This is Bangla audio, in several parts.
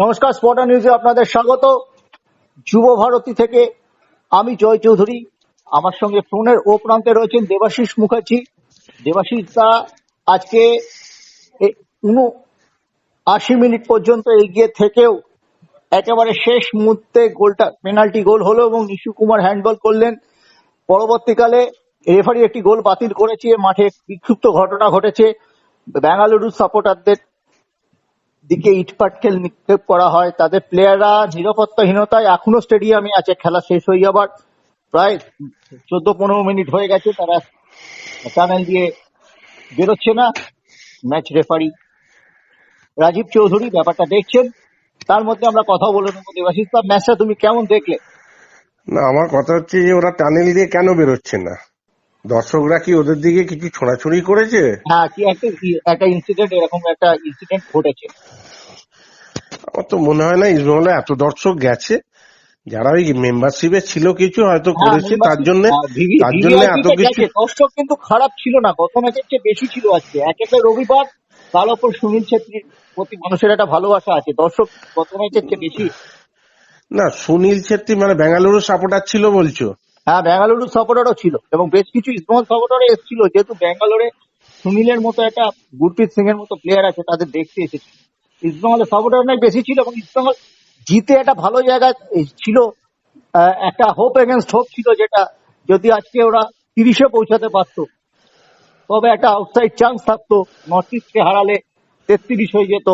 নমস্কার স্পটার নিউজে আপনাদের স্বাগত। যুব ভারতী থেকে আমি জয় চৌধুরী। আমার সঙ্গে ফোনের ও প্রান্তে রয়েছেন দেবাশিস মুখার্জি। দেবাশিস দা, আজকে আশি মিনিট পর্যন্ত এগিয়ে থেকেও একেবারে শেষ মুহূর্তে গোলটা পেনাল্টি গোল হলো এবং নিশু কুমার হ্যান্ডবল করলেন। পরবর্তীকালে রেফারি একটি গোল বাতিল করেছে, মাঠে বিক্ষুব্ধ ঘটনা ঘটেছে। বেঙ্গালুরু সাপোর্টারদের দিকে ইটপাটকেল নিক্ষেপ করা হয়। তাদের প্লেয়াররা নিরাপত্তাহীনতায় এখনও স্টেডিয়ামে আছে। খেলা শেষ হয়ে যাবার প্রায় চোদ্দ পনেরো মিনিট হয়ে গেছে। তারা টানেল দিয়ে বেরোচ্ছে না। ম্যাচ রেফারি রাজীব চৌধুরী ব্যাপারটা দেখছেন। তার মধ্যে আমরা কথা বলে নেব। দেবাশিস ম্যাচটা তুমি কেমন দেখলে? না, আমার কথা হচ্ছে যে ওরা টানেল দিয়ে কেন বেরোচ্ছে না? দর্শকরা কি ওদের দিকে কিছু ছোড়াছুড়ি করেছে? হ্যাঁ কি একটা একটা ইনসিডেন্ট এরকম একটা ইনসিডেন্ট ঘটেছে। আমার তো মনে হয় না ইস্টবেঙ্গলে এত দর্শক গেছে যারা ওই মেম্বারশিপে ছিল কিছু হয়তো হ্যাঁ, করেছে তার জন্য হ্যাঁ, তার জন্য এত কিছু দর্শক কিন্তু খারাপ ছিল না গত ম্যাচের চেয়ে বেশি ছিল আজকে। এক একটা রবিবার তার উপর সুনীল ছেত্রীর প্রতি মানুষের একটা ভালোবাসা আছে। দর্শক গত ম্যাচের চেয়ে বেশি না সুনীল ছেত্রী মানে বেঙ্গালুরু সাপোর্টার ছিল বলছো? হ্যাঁ বেঙ্গালুরু সাপোর্টারও ছিল এবং বেশ কিছু ইস্টবেঙ্গল সাপোর্টারও এসেছিল। যেহেতু ব্যাঙ্গালোরে সুনীলের মতো একটা গুরপ্রীত সিং এর মতো প্লেয়ার আছে, তাদের দেখতে এসেছিল ইস্টবেঙ্গলের সাপোর্টার অনেক বেশি ছিল এবং ইস্টবেঙ্গল জিতে একটা ভালো জায়গা ছিল একটা হোপ এগেনস্ট হোপ ছিল যেটা যদি আজকে ওরা তিরিশে পৌঁছাতে পারতো। তবে একটা আউটসাইড চান্স থাকতো নর্থ ইস্টকে হারালে তেত্রিশ হয়ে যেত।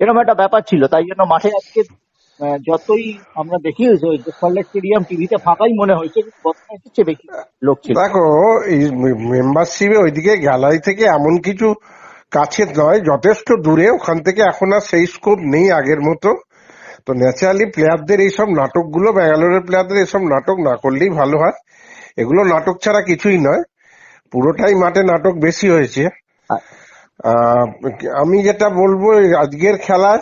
এরকম একটা ব্যাপার ছিল, তাই জন্য মাঠে আজকে যতই আমরা দেখি স্টেডিয়াম টিভিতে ফাঁকাই মনে হয়েছে ম্যাচের চেয়ে বেশি লোক ছিল দেখো এই মেম্বারশিপে ওইদিকে গ্যালারি থেকে এমন কিছু কাছে নয় যথেষ্ট দূরে ওখান থেকে এখন আর সেই স্কোপ নেই আগের মতো। তো ন্যাচারালি প্লেয়ারদের এইসব নাটকগুলো ব্যাঙ্গালোরের প্লেয়ারদের এইসব নাটক না করলেই ভালো হয়। এগুলো নাটক ছাড়া কিছুই নয় পুরোটাই মাঠে নাটক বেশি হয়েছে। আহ, আমি যেটা বলব আজকের খেলায়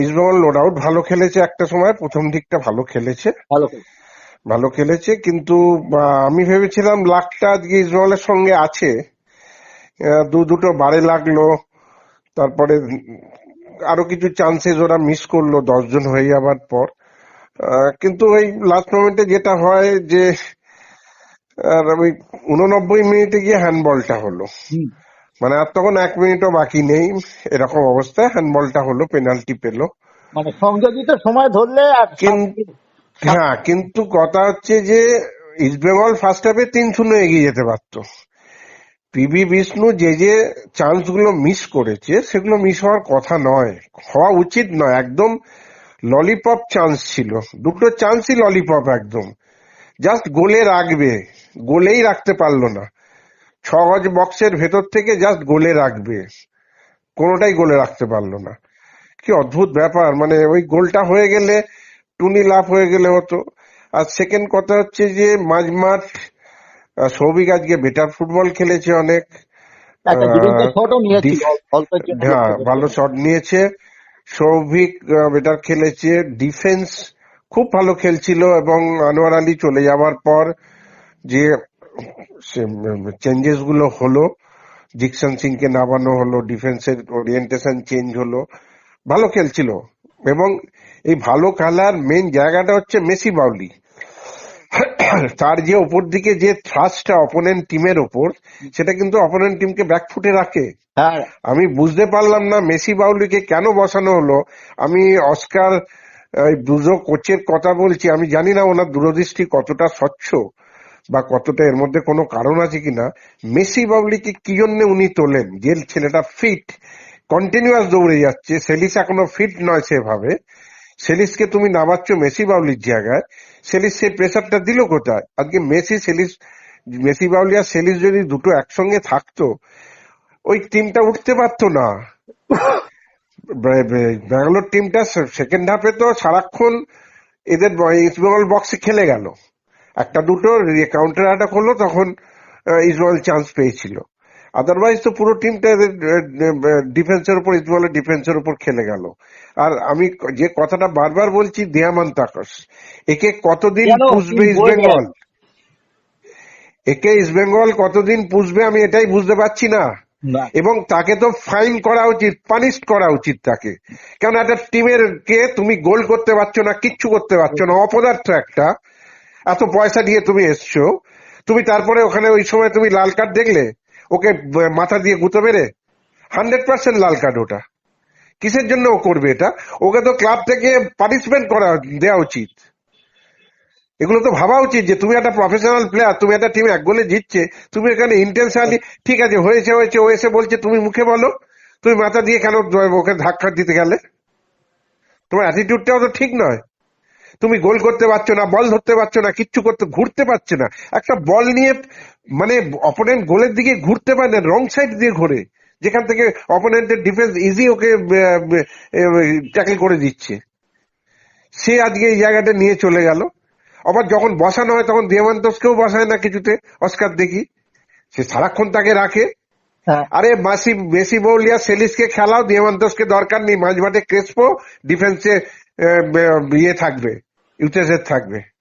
ইস্টবেঙ্গল নো ডাউট ভালো খেলেছে একটা সময় প্রথম দিকটা ভালো খেলেছে। ভালো ভালো খেলেছে কিন্তু আমি ভেবেছিলাম লাখটা আজকে ইসমাইলের সঙ্গে আছে। দু দুটো বারে লাগল তারপরে আরও কিছু চান্সেস ওরা মিস করল দশজন হয়ে যাবার পর। কিন্তু ওই লাস্ট মোমেন্টে যেটা হয় যে আর ওই উননব্বই মিনিটে গিয়ে হ্যান্ডবলটা হলো। হুম। মানে আর তখন এক মিনিটও বাকি নেই এরকম অবস্থায় হ্যান্ডবলটা হলো পেনাল্টি পেল। মানে সংযোজিত সময় ধরলে হ্যাঁ কিন্তু কথা হচ্ছে যে ইস্টবেঙ্গল ফার্স্ট হাফে তিন শূন্য এগিয়ে যেতে পারতো। পিবি বিষ্ণু যে যে চান্সগুলো মিস করেছে সেগুলো মিস হওয়ার কথা নয়। হওয়া উচিত নয় একদম ললিপপ চান্স ছিল। দুটো চান্সই ললিপপ একদম। জাস্ট গোলে রাখবে গোলেই রাখতে পারল না। ছ গজ বক্সের ভেতর থেকে জাস্ট গোলে রাখবে। কোনোটাই গোলে রাখতে পারল না। কি অদ্ভুত ব্যাপার মানে ওই গোলটা হয়ে গেলে টুনি লাভ হয়ে গেলে হতো। আর সেকেন্ড কথা হচ্ছে যে মাঝমাঠ সৌভিক আজকে বেটার ফুটবল খেলেছে অনেক। হ্যাঁ ভালো শট নিয়েছে। সৌভিক বেটার খেলেছে। ডিফেন্স খুব ভালো খেলছিল এবং আনোয়ার আলী চলে যাওয়ার পর যে চেঞ্জেসগুলো হলো জিকসন সিং কে নামানো হলো ডিফেন্সের ওরিয়েন্টেশন চেঞ্জ হলো ভালো খেলছিল। এবং এই ভালো খেলার মেন জায়গাটা হচ্ছে মেসি বাউলি। তার যে ওপর দিকে যে থ্রাস্টটা অপোনেন্ট টিমের ওপর সেটা কিন্তু অপোনেন্ট টিমকে ব্যাকফুটে রাখে। হ্যাঁ। আমি বুঝতে পারলাম না মেসি বাউলিকে কেন বসানো হলো। আমি অস্কার দুজো কোচের কথা বলছি আমি জানি না ওনার দূরদৃষ্টি কতটা স্বচ্ছ। বা কতটা এর মধ্যে কোনো কারণ আছে কিনা, মেসি বাবলিকে কি জন্য উনি তোলেন? যে ছেলেটা ফিট কন্টিনিউয়াস দৌড়ে যাচ্ছে, সেলিস এখনও ফিট নয় সেভাবে। সেলিসকে তুমি নামাচ্ছ মেসি বাউলির জায়গায়, সেলিস সেই প্রেসারটা দিল কোথায়? আজকে মেসি, সেলিস, মেসি বাউলি আর সেলিস যদি দুটো একসঙ্গে থাকতো, ওই টিমটা উঠতে পারতো না। ব্যাঙ্গালোর টিমটা সেকেন্ড হাফে তো সারাক্ষণ এদের ইস্টবেঙ্গল বক্সে খেলে গেল। একটা দুটো কাউন্টার অ্যাটাক হলো তখন আহ, ইস্টবেঙ্গল চান্স পেয়েছিল। আদারওয়াইজ তো পুরো টিমটা ডিফেন্সের উপর ইস্টবেঙ্গলের ডিফেন্সের উপর খেলে গেল। আর আমি যে কথাটা বারবার বলছি দিয়ামান তাকস একে কতদিন পুষবে তুমি বলবে। ইস্টবেঙ্গল একে ইস্টবেঙ্গল কতদিন পুষবে আমি এটাই বুঝতে পারছি না। না। এবং তাকে তো ফাইন করা উচিত পানিশ করা উচিত তাকে। কারণ একটা টিমের কে তুমি গোল করতে পারছ না কিচ্ছু করতে পারছ না অপদার্থ একটা। এত পয়সা দিয়ে তুমি এসছো? তুমি তারপরে ওখানে ওই সময় তুমি লাল কার্ড দেখলে? ওকে মাথা দিয়ে গুঁতো মেরে? হান্ড্রেড পার্সেন্ট লাল কার্ড ওটা। কিসের জন্য ও করবে এটা? ওকে তো ক্লাব থেকে পানিশমেন্ট করা দেওয়া উচিত। এগুলো তো ভাবা উচিত যে তুমি একটা প্রফেশনাল প্লেয়ার তুমি একটা টিম এক গোলে জিতছে, তুমি এখানে ইন্টেনশনালি ঠিক আছে, হয়েছে হয়েছে, ও এসে বলছে, তুমি মুখে বলো, তুমি মাথা দিয়ে কেন ওকে ধাক্কা দিতে গেলে? তোমার অ্যাটিটিউডটাও তো ঠিক নয়। তুমি গোল করতে পারছ না বল ধরতে পারছ না কিচ্ছু করতে ঘুরতে পারছে না। একটা বল নিয়ে মানে অপোনেন্ট গোলের দিকে ঘুরতে পারে না রং সাইড দিয়ে ঘোরে। যেখান থেকে অপোনেন্টের ডিফেন্স ইজি ওকে ট্যাকেল করে দিচ্ছে। সে আজকে এই জায়গাটা নিয়ে চলে গেল। আবার যখন বসানো হয় তখন দেওয়ান্তসকেও বসায় না কিছুতে অস্কার দেখি। সে সারাক্ষণ তাকে রাখে। হ্যাঁ। আরে মাসি মেসি বৌলিয়া সেলিসকে খেলাও দিয়ামান্তসকে দরকার নেই মাঝ মাঠে ক্রেসপো ডিফেন্সে ইয়ে থাকবে। ইউটেসের থাকবে।